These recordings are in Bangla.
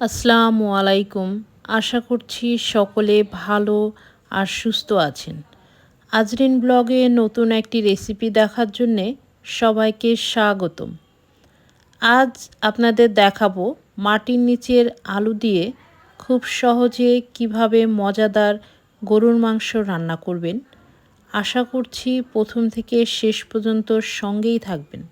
আসসালামু আলাইকুম। আশা করছি সকলে ভালো আর সুস্থ আছেন। আজরিন ব্লগে নতুন একটি রেসিপি দেখার জন্যে সবাইকে স্বাগতম। আজ আপনাদের দেখাবো মাটির নিচের আলু দিয়ে খুব সহজে কীভাবে মজাদার গরুর মাংস রান্না করবেন। আশা করছি প্রথম থেকে শেষ পর্যন্ত সঙ্গেই থাকবেন।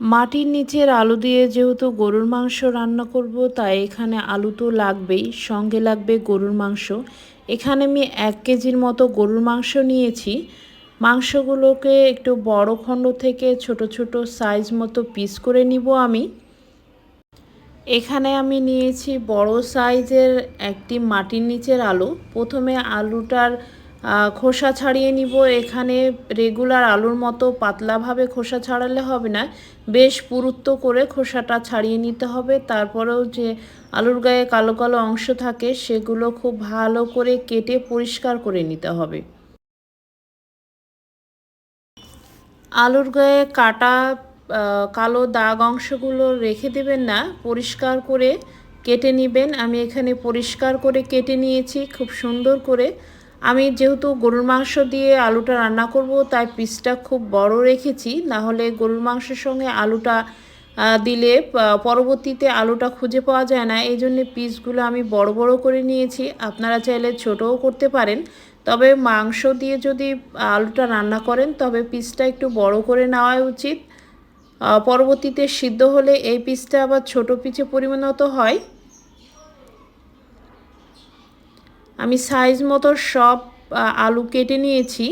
মাটির নিচের আলু দিয়ে যেহেতু গরুর মাংস রান্না করব, তাই এখানে আলু তো লাগবেই, সঙ্গে লাগবে গরুর মাংস। এখানে আমি এক কেজির মতো গরুর মাংস নিয়েছি। মাংসগুলোকে একটু বড় খণ্ড থেকে ছোট ছোট সাইজ মতো পিস করে নিব আমি। এখানে আমি নিয়েছি বড় সাইজের একটি মাটির নিচের আলু। প্রথমে আলুটার খোসা ছাড়িয়ে নিব। এখানে রেগুলার আলুর মতো পাতলাভাবে খোসা ছাড়ালে হবে না। বেশ পুরুত্ব করে খোসাটা ছাড়িয়ে নিতে হবে। তারপরেও যে আলুর গায়ে কালো কালো অংশ থাকে, সেগুলো খুব ভালো করে কেটে পরিষ্কার করে নিতে হবে। আলুর গায়ে কাটা কালো দাগ অংশগুলো রেখে দেবেন না। পরিষ্কার করে কেটে নেবেন। আমি এখানে পরিষ্কার করে কেটে নিয়েছি। খুব সুন্দর করে আমি যেহেতু গরুর মাংস দিয়ে আলুটা রান্না করব, তাই পিসটা খুব বড় রেখেছি। না হলে গরুর মাংসের সঙ্গে আলুটা দিলে পরবর্তীতে আলুটা খুঁজে পাওয়া যায় না। এই জন্যে পিসগুলো আমি বড় বড় করে নিয়েছি। আপনারা চাইলে ছোটও করতে পারেন। তবে মাংস দিয়ে যদি আলুটা রান্না করেন, তবে পিসটা একটু বড় করে নেওয়াই উচিত। পরবর্তীতে সিদ্ধ হলে এই পিসটা আবার ছোট পিচে পরিমাণত হয়। আমি সাইজ মতো সব আলু কেটে নিয়েছি।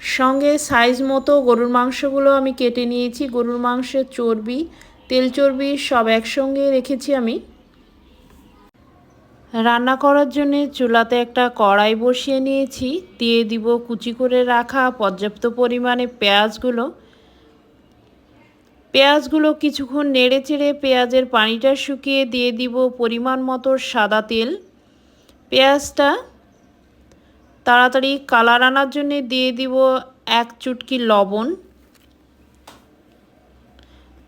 সঙ্গে সাইজ মতো গরুর মাংসগুলো আমি কেটে নিয়েছি। গরুর মাংসের চর্বি, তেল চর্বি সব একসঙ্গে রেখেছি আমি। রান্না করার জন্য চুলাতে একটা কড়াই বসিয়ে নিয়েছি। দিয়ে দিব কুচি করে রাখা পর্যাপ্ত পরিমাণে পেঁয়াজগুলো। পেঁয়াজগুলো কিছুক্ষণ নেড়ে চেড়ে পেঁয়াজের পানিটা শুকিয়ে দিয়ে দিব পরিমাণ মতো সাদা তেল। পেঁয়াজটা তাড়াতাড়ি কালার আনার জন্য দিয়ে দিব এক চুটকি লবণ।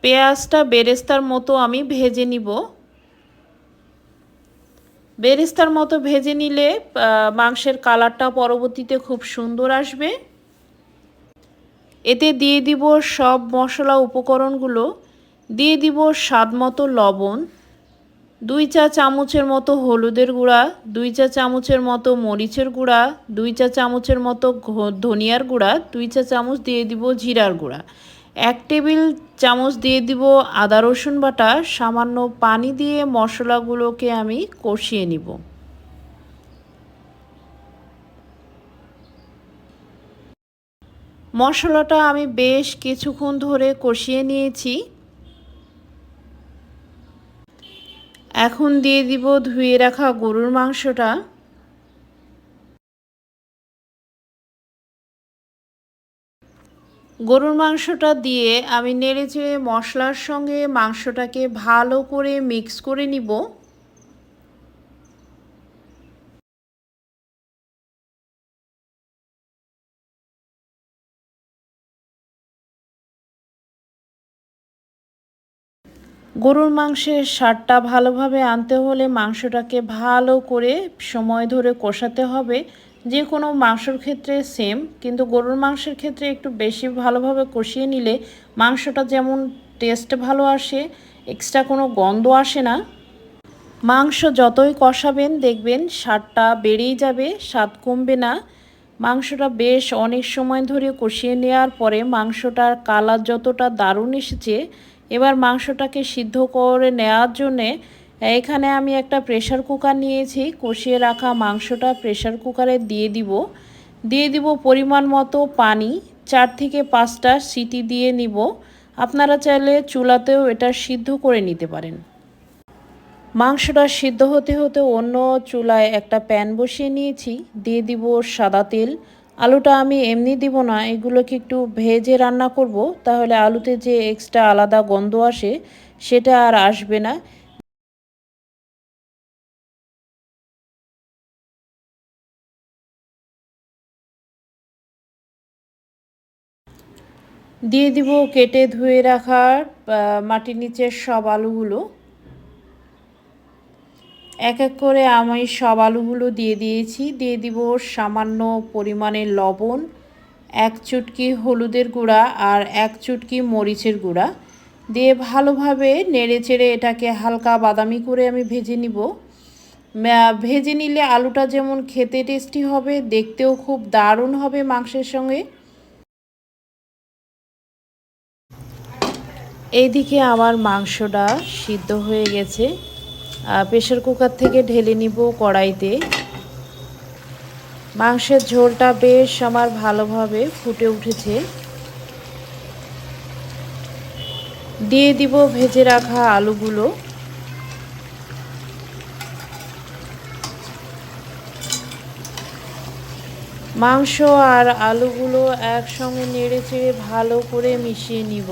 পেঁয়াজটা বেরেস্তার মতো আমি ভেজে নিব। বেরেস্তার মতো ভেজে নিলে মাংসের কালারটা পরবর্তীতে খুব সুন্দর আসবে। এতে দিয়ে দিব সব মশলা উপকরণগুলো, দিয়ে দিব স্বাদ মতো লবণ, দুই চা চামচের মতো হলুদের গুঁড়া, দুই চা চামচের মতো মরিচের গুঁড়া, দুই চা চামচের মতো ধনিয়ার গুঁড়া, দুই চা চামচ দিয়ে দিব জিরার গুঁড়া। এক টেবিল চামচ দিয়ে দিব আদা রসুন বাটা, সামান্য পানি দিয়ে মশলাগুলোকে আমি কষিয়ে নিব। মশলাটা আমি বেশ কিছুক্ষণ ধরে কষিয়ে নিয়েছি। এখন দিয়ে দিব ধুয়ে রাখা গরুর মাংসটা। গরুর মাংসটা দিয়ে আমি নেড়ে চেড়ে মশলার সঙ্গে মাংসটাকে ভালো করে মিক্স করে নিব। গরুর মাংসের স্বাদটা ভালোভাবে আনতে হলে মাংসটাকে ভালো করে সময় ধরে কষাতে হবে। যে কোনো মাংসর ক্ষেত্রে সেম কিন্তু গরুর মাংসের ক্ষেত্রে একটু বেশি ভালোভাবে কষিয়ে নিলে মাংসটা যেমন টেস্ট ভালো আসে এক্সট্রা কোনো গন্ধ আসে না। মাংস যতই কষাবেন, দেখবেন স্বাদটা বেড়েই যাবে, স্বাদ কমবে না। মাংসটা বেশ অনেক সময় ধরে কষিয়ে নেওয়ার পরে মাংসটার কালার যতটা দারুণ এসেছে, এবার মাংসটাকে সিদ্ধ করে নেওয়ার জন্যে এখানে আমি একটা প্রেশার কুকার নিয়েছি, কষিয়ে রাখা মাংসটা প্রেশার কুকারে দিয়ে দিব। দিয়ে দিব পরিমাণ মতো পানি, চার থেকে পাঁচটা সিটি দিয়ে নিব। আপনারা চাইলে চুলাতেও এটা সিদ্ধ করে নিতে পারেন। মাংসটা সিদ্ধ হতে হতে অন্য চুলায় একটা প্যান বসিয়ে নিয়েছি। দিয়ে দিব সাদা তেল। আলুটা আমি এমনি দিব না, এগুলোকে একটু ভেজে রান্না করব, তাহলে আলুতে যে এক্সট্রা আলাদা গন্ধ আসে, সেটা আর আসবে না। দিয়ে দিব কেটে ধুয়ে রাখার মাটির নিচের সব আলুগুলো। এক এক করে আমি সব আলুগুলো দিয়ে দিয়েছি। দিয়ে দিব সামান্য পরিমাণে লবণ, এক চুটকি হলুদের গুঁড়া আর এক চুটকি মরিচের গুঁড়া। দিয়ে ভালোভাবে নেড়ে চেড়ে এটাকে হালকা বাদামি করে আমি ভেজে নিব। ভেজে নিলে আলুটা যেমন খেতে টেস্টি হবে, দেখতেও খুব দারুণ হবে মাংসের সঙ্গে। এইদিকে আমার মাংসটা সিদ্ধ হয়ে গেছে। প্রেশার কুকার থেকে ঢেলে নিব কড়াইতে। মাংসের ঝোলটা বেশ আমার ভালোভাবে ফুটে উঠেছে। দিয়ে দিব ভেজে রাখা আলুগুলো। মাংস আর আলুগুলো একসঙ্গে নেড়ে চেড়ে ভালো করে মিশিয়ে নিব।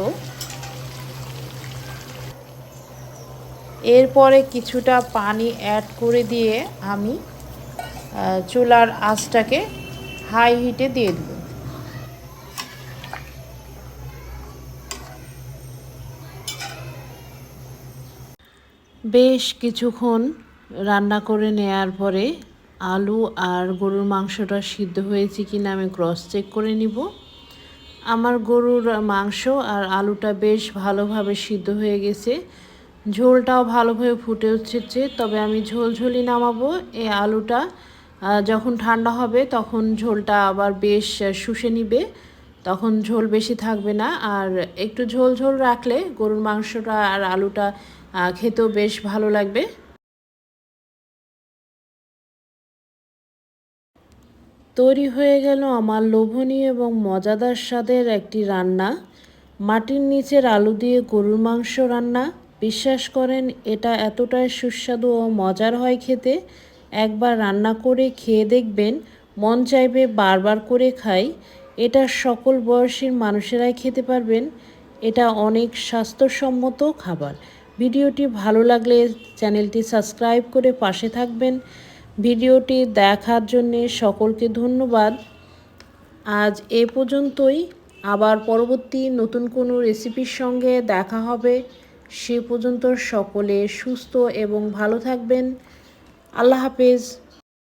এরপরে কিছুটা পানি অ্যাড করে দিয়ে আমি চুলার আঁচটাকে হাই হিটে দিয়ে দেব। বেশ কিছুক্ষণ রান্না করে নেয়ার পরে আলু আর গরুর মাংসটা সিদ্ধ হয়েছে কিনা আমি ক্রস চেক করে নিব। আমার গরুর মাংস আর আলুটা বেশ ভালোভাবে সিদ্ধ হয়ে গেছে। ঝোলটাও ভালোভাবে ফুটে উঠেছে, তবে আমি ঝোল ঝোলই নামাবো। এই আলুটা যখন ঠান্ডা হবে তখন ঝোলটা আবার বেশ শুষে নিবে। তখন ঝোল বেশি থাকবে না। আর একটু ঝোল ঝোল রাখলে গরুর মাংসটা আর আলুটা খেতেও বেশ ভালো লাগবে। তৈরি হয়ে গেল আমার লোভনীয় এবং মজাদার স্বাদের একটি রান্না। মাটির নিচের আলু দিয়ে গরুর মাংস রান্না। বিশ্বাস করেন, এটা এতটাই সুস্বাদু ও মজার হয় খেতে। একবার রান্না করে খেয়ে দেখবেন, মন চাইবে বারবার করে খাই। এটা সকল বয়সীর মানুষেরাই খেতে পারবেন। এটা অনেক স্বাস্থ্যসম্মত খাবার। ভিডিওটি ভালো লাগলে চ্যানেলটি সাবস্ক্রাইব করে পাশে থাকবেন। ভিডিওটি দেখার জন্যে সকলকে ধন্যবাদ। আজ এ পর্যন্তই। আবার পরবর্তী নতুন কোনো রেসিপির সঙ্গে দেখা হবে। সে পর্যন্ত সকলে সুস্থ এবং ভালো থাকবেন। আল্লাহ হাফেজ।